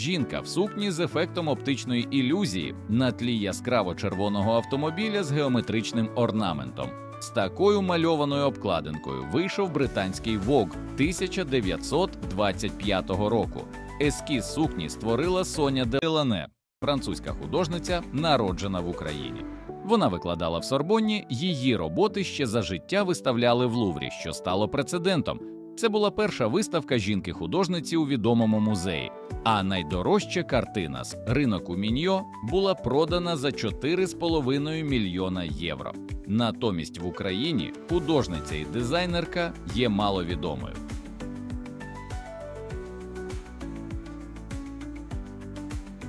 Жінка в сукні з ефектом оптичної ілюзії на тлі яскраво червоного автомобіля з геометричним орнаментом. З такою мальованою обкладинкою вийшов британський Vogue 1925 року. Ескіз сукні створила Соня Делане, французька художниця, народжена в Україні. Вона викладала в Сорбонні, її роботи ще за життя виставляли в Луврі, що стало прецедентом. Це була перша виставка жінки-художниці у відомому музеї. А найдорожча картина з ринок у Міньо була продана за 4,5 мільйона євро. Натомість в Україні художниця і дизайнерка є маловідомою.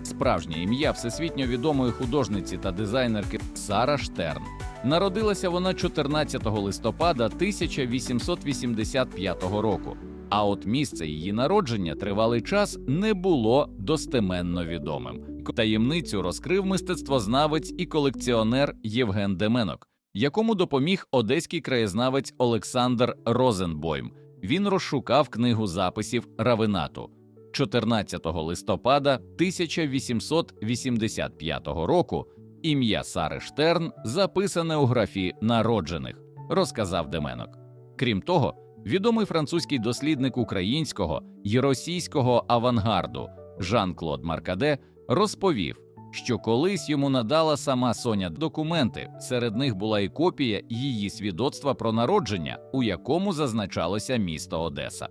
Справжнє ім'я всесвітньо відомої художниці та дизайнерки Сара Штерн. Народилася вона 14 листопада 1885 року. А от місце її народження тривалий час не було достеменно відомим. Таємницю розкрив мистецтвознавець і колекціонер Євген Деменок, якому допоміг одеський краєзнавець Олександр Розенбойм. Він розшукав книгу записів Равинату. 14 листопада 1885 року ім'я Сари Штерн записане у графі народжених, розказав Деменок. Крім того, відомий французький дослідник українського і російського авангарду Жан-Клод Маркаде розповів, що колись йому надала сама Соня документи. Серед них була і копія її свідоцтва про народження, у якому зазначалося місто Одеса.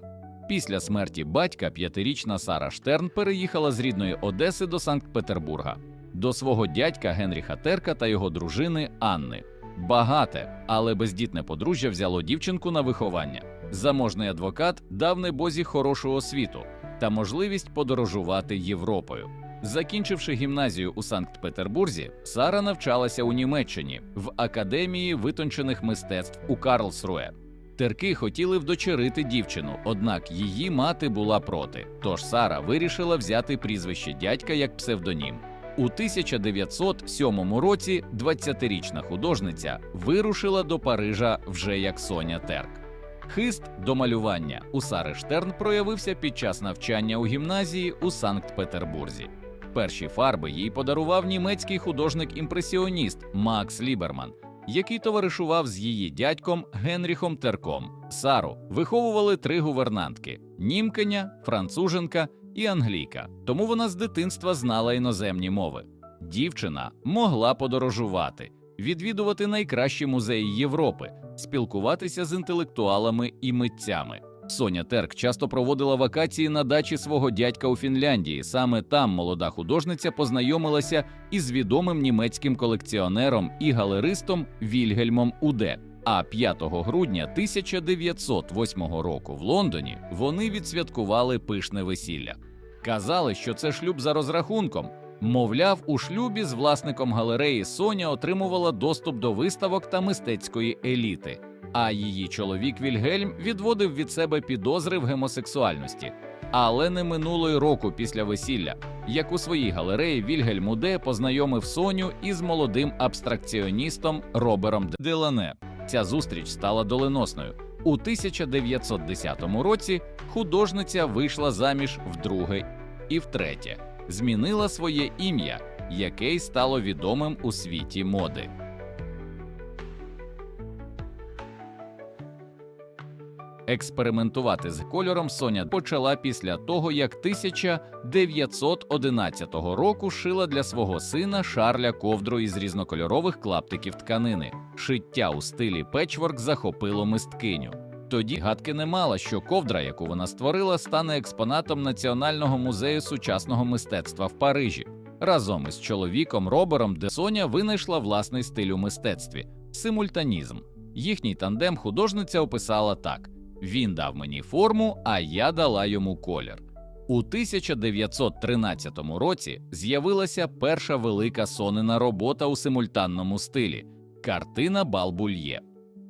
Після смерті батька п'ятирічна Сара Штерн переїхала з рідної Одеси до Санкт-Петербурга до свого дядька Генріха Терка та його дружини Анни. Багате, але бездітне подружжя взяло дівчинку на виховання. Заможний адвокат дав небозі хорошу освіту та можливість подорожувати Європою. Закінчивши гімназію у Санкт-Петербурзі, Сара навчалася у Німеччині в академії витончених мистецтв у Карлсруе. Терки хотіли вдочерити дівчину, однак її мати була проти. Тож Сара вирішила взяти прізвище дядька як псевдонім. У 1907 році 20-річна художниця вирушила до Парижа вже як Соня Терк. Хист до малювання у Сари Штерн проявився під час навчання у гімназії у Санкт-Петербурзі. Перші фарби їй подарував німецький художник-імпресіоніст Макс Ліберман, який товаришував з її дядьком Генріхом Терком. Сару виховували три гувернантки: німкеня, француженка і англійка, тому вона з дитинства знала іноземні мови. Дівчина могла подорожувати, відвідувати найкращі музеї Європи, спілкуватися з інтелектуалами і митцями. Соня Терк часто проводила вакації на дачі свого дядька у Фінляндії. Саме там молода художниця познайомилася із відомим німецьким колекціонером і галеристом Вільгельмом Уде. А 5 грудня 1908 року в Лондоні вони відсвяткували пишне весілля. Казали, що це шлюб за розрахунком. Мовляв, у шлюбі з власником галереї Соня отримувала доступ до виставок та мистецької еліти, а її чоловік Вільгельм відводив від себе підозри в гомосексуальності. Але не минуло й року після весілля, як у своїй галереї Вільгельм Уде познайомив Соню із молодим абстракціоністом Робером Делане. Ця зустріч стала доленосною. У 1910 році художниця вийшла заміж вдруге і втретє, змінила своє ім'я, яке й стало відомим у світі моди. Експериментувати з кольором Соня почала після того, як 1911 року шила для свого сина Шарля ковдру із різнокольорових клаптиків тканини. Шиття у стилі печворк захопило мисткиню. Тоді гадки не мала, що ковдра, яку вона створила, стане експонатом Національного музею сучасного мистецтва в Парижі. Разом із чоловіком Робером де Соня винайшла власний стиль у мистецтві симультанізм. Їхній тандем художниця описала так: він дав мені форму, а я дала йому колір. У 1913 році з'явилася перша велика сонена робота у симультанному стилі картина Балбульє.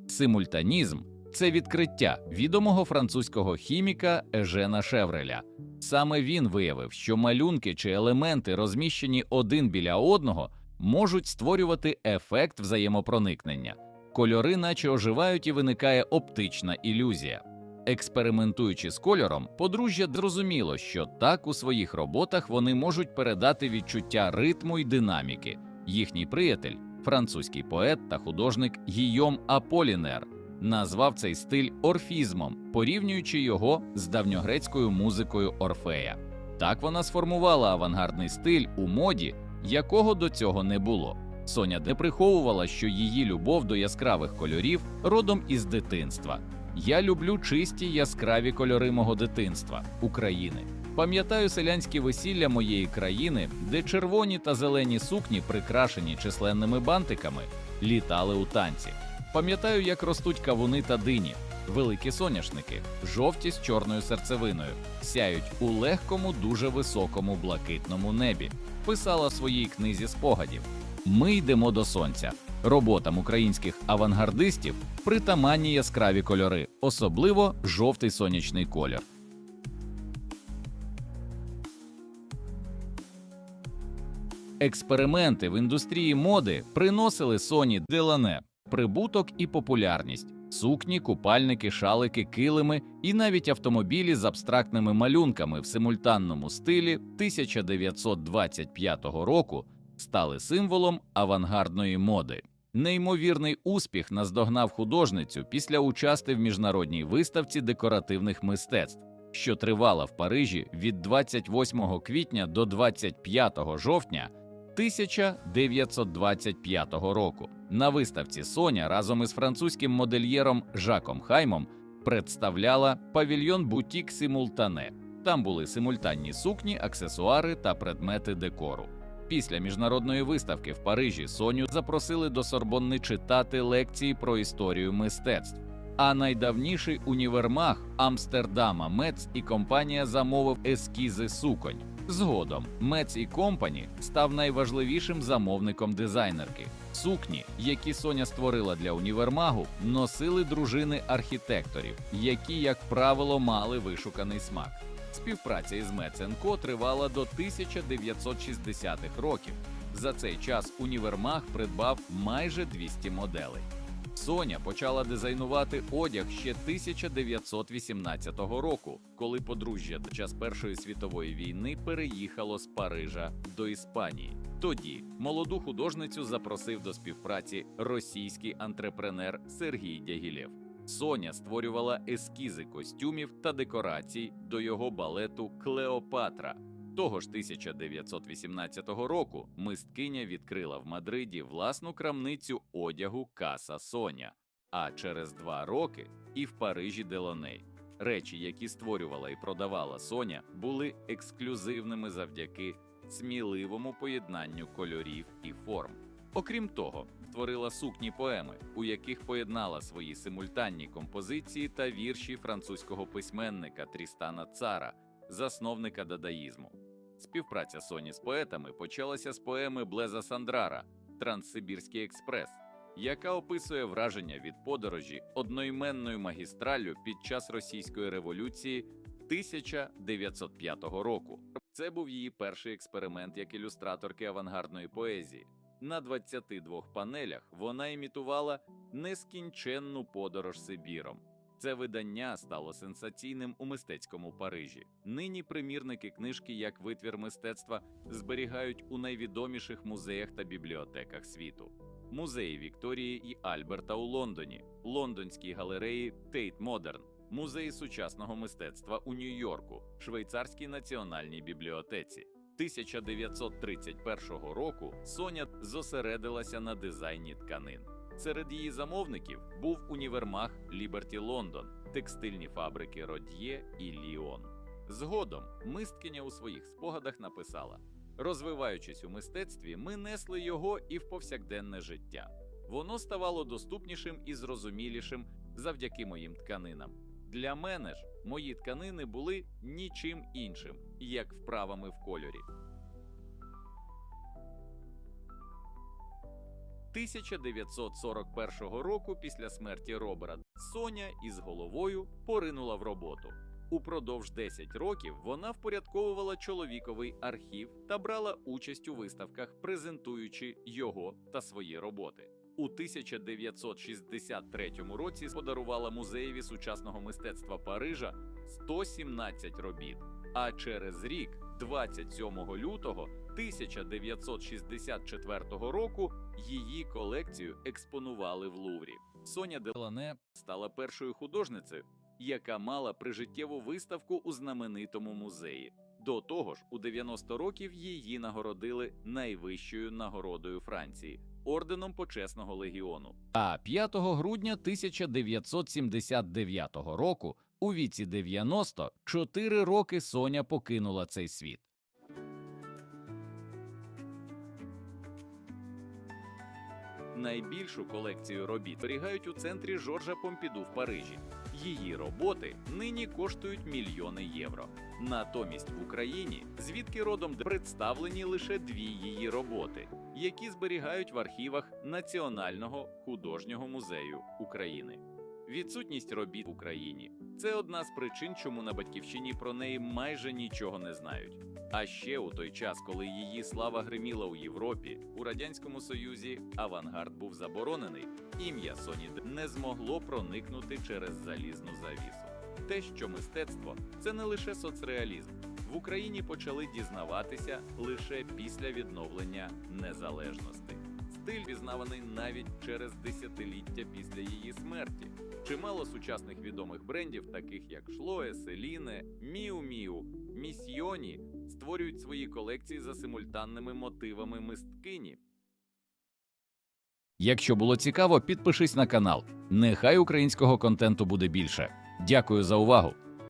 Симультанізм це відкриття відомого французького хіміка Ежена Шевреля. Саме він виявив, що малюнки чи елементи, розміщені один біля одного, можуть створювати ефект взаємопроникнення. Кольори, наче оживають, і виникає оптична ілюзія. Експериментуючи з кольором, подружжя зрозуміло, що так у своїх роботах вони можуть передати відчуття ритму і динаміки. Їхній приятель, французький поет та художник Гійом Аполінер, назвав цей стиль орфізмом, порівнюючи його з давньогрецькою музикою Орфея. Так вона сформувала авангардний стиль у моді, якого до цього не було. Соня не приховувала, що її любов до яскравих кольорів родом із дитинства. Я люблю чисті яскраві кольори мого дитинства України. Пам'ятаю селянські весілля моєї країни, де червоні та зелені сукні, прикрашені численними бантиками, літали у танці. Пам'ятаю, як ростуть кавуни та дині, великі соняшники, жовті з чорною серцевиною, сяють у легкому, дуже високому блакитному небі. Писала своїй книзі спогадів. Ми йдемо до сонця. Роботам українських авангардистів притаманні яскраві кольори, особливо жовтий сонячний колір. Експерименти в індустрії моди приносили Соні Делане прибуток і популярність. Сукні, купальники, шалики, килими і навіть автомобілі з абстрактними малюнками в симультанному стилі 1925 року стали символом авангардної моди. Неймовірний успіх наздогнав художницю після участи в міжнародній виставці декоративних мистецтв, що тривала в Парижі від 28 квітня до 25 жовтня 1925 року. На виставці Соня разом із французьким модельєром Жаком Хаймом представляла павільйон Бутік Симултане. Там були симультанні сукні, аксесуари та предмети декору. Після міжнародної виставки в Парижі Соню запросили до Сорбонни читати лекції про історію мистецтв. А найдавніший універмаг Амстердама Мец і компанія замовив ескізи суконь. Згодом Мец і Компані став найважливішим замовником дизайнерки. Сукні, які Соня створила для універмагу, носили дружини архітекторів, які, як правило, мали вишуканий смак. Співпраця із Меценко тривала до 1960-х років. За цей час універмаг придбав майже 200 моделей. Соня почала дизайнувати одяг ще 1918 року, коли подружжя під час Першої світової війни переїхало з Парижа до Іспанії. Тоді молоду художницю запросив до співпраці російський антрепренер Сергій Дягілєв. Соня створювала ескізи костюмів та декорацій до його балету Клеопатра. Того ж 1918 року мисткиня відкрила в Мадриді власну крамницю одягу Каса Соня, а через два роки і в Парижі Делоней. Речі, які створювала і продавала Соня, були ексклюзивними завдяки сміливому поєднанню кольорів і форм. Окрім того, створила сукні поеми, у яких поєднала свої симультанні композиції та вірші французького письменника Трістана Цара, засновника дадаїзму. Співпраця Соні з поетами почалася з поеми Блеза Сандрара Транссибірський експрес, яка описує враження від подорожі одноіменною магістраллю під час російської революції 1905 року. Це був її перший експеримент як ілюстраторки авангардної поезії. На 22 панелях вона імітувала нескінченну подорож Сибіром. Це видання стало сенсаційним у мистецькому Парижі. Нині примірники книжки як витвір мистецтва зберігають у найвідоміших музеях та бібліотеках світу. Музеї Вікторії і Альберта у Лондоні, лондонські галереї Тейт Модерн, музеї сучасного мистецтва у Нью-Йорку, Швейцарській національній бібліотеці. 1931 року Соня зосередилася на дизайні тканин. Серед її замовників був універмаг Ліберті Лондон, текстильні фабрики Род'є і Ліон. Згодом мисткиня у своїх спогадах написала: розвиваючись у мистецтві, ми несли його і в повсякденне життя. Воно ставало доступнішим і зрозумілішим завдяки моїм тканинам. Для мене ж мої тканини були нічим іншим, як вправами в кольорі. 1941 року, після смерті Робера, Соня із головою поринула в роботу. Упродовж 10 років вона впорядковувала чоловіковий архів та брала участь у виставках, презентуючи його та свої роботи. У 1963 році подарувала музеєві сучасного мистецтва Парижа 117 робіт. А через рік, 27 лютого 1964 року, її колекцію експонували в Луврі. Соня Делане стала першою художницею, яка мала прижиттєву виставку у знаменитому музеї. До того ж, у 90 років її нагородили найвищою нагородою Франції орденом почесного легіону. А 5 грудня 1979 року, у віці 94 роки, Соня покинула цей світ. Найбільшу колекцію робіт зберігають у центрі Жоржа Помпіду в Парижі. Її роботи нині коштують мільйони євро. Натомість в Україні, звідки родом представлені лише дві її роботи, які зберігають в архівах Національного художнього музею України. Відсутність робіт в Україні це одна з причин, чому на батьківщині про неї майже нічого не знають. А ще у той час, коли її слава гриміла у Європі, у радянському союзі авангард був заборонений, ім'я Соні не змогло проникнути через залізну завісу. Те, що мистецтво це не лише соцреалізм. В Україні почали дізнаватися лише після відновлення незалежності. Стиль пізнаваний навіть через десятиліття після її смерті. Чимало сучасних відомих брендів, таких як Шлоє, Селіне, Міу Міу, Місьйоні, створюють свої колекції за симультанними мотивами мисткині. Якщо було цікаво, підпишись на канал. Нехай українського контенту буде більше. Дякую за увагу!